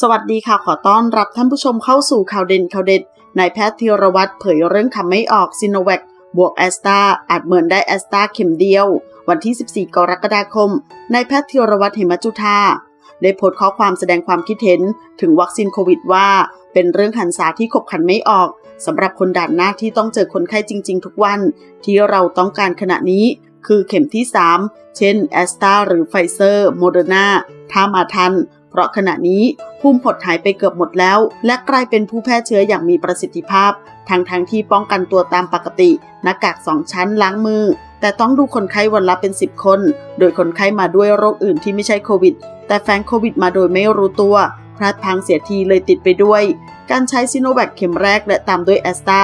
สวัสดีค่ะขอต้อนรับท่านผู้ชมเข้าสู่ข่าวเด่นข่าวเด็ดนายแพทย์ธีรวัตรเผยเรื่องคำไม่ออกซิโนแวคบวกแอสตาอาจเหมือนได้แอสตาเข็มเดียว วันที่ 14 กรกฎาคมนายแพทย์ธีรวัตรเหมจุธาได้โพสต์ข้อความแสดงความคิดเห็นถึงวัคซีนโควิดว่า เป็นเรื่องหันษาที่ขบขันไม่ออกสำหรับคนด่านหน้าที่ต้องเจอคนไข้จริง ๆ ทุกวัน ที่เราต้องการขณะนี้ คือเข็มที่ 3 เช่นแอสตาหรือไฟเซอร์โมเดอร์นาถ้ามาทัน เพราะขณะนี้ภูมิหดหายไปเกือบหมดแล้ว และกลายเป็นผู้แพร่เชื้ออย่างมีประสิทธิภาพทั้งทั้งที่ป้องกันตัวตามปกติ หน้ากากสองชั้นล้างมือ แต่ต้องดูคนไข้วันละเป็น 10 คน โดยคนไข้มาด้วยโรคอื่นที่ไม่ใช่โควิด แต่แฝงโควิดมาโดยไม่รู้ตัวพลาดพังเสียทีเลยติดไปด้วย การใช้ซิโนแวคเข็มแรกและตามด้วยแอสตรา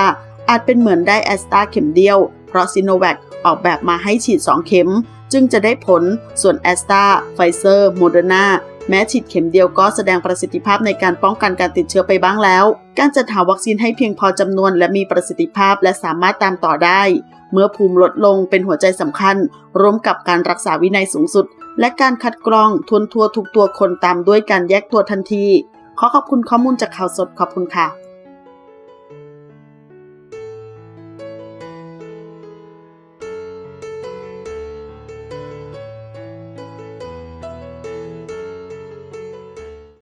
อาจเป็นเหมือนได้แอสตราเข็มเดียว เพราะซิโนแวคออกแบบมาให้ฉีด 2 เข็ม จึงจะได้ผลส่วนแอสตราไฟเซอร์โมเดอร์นา แม้ฉีดเข็มเดียวก็แสดงประสิทธิภาพในการป้องกันการติดเชื้อไปบ้างแล้ว การจัดหาวัคซีนให้เพียงพอจำนวนและมีประสิทธิภาพและสามารถตามต่อได้ เมื่อภูมิลดลงเป็นหัวใจสำคัญ ร่วมกับการรักษาวินัยสูงสุด และการคัดกรองทวนทัวทุกตัวคนตามด้วยการแยกตัวทันที ขอขอบคุณข้อมูลจากข่าวสดขอบคุณค่ะ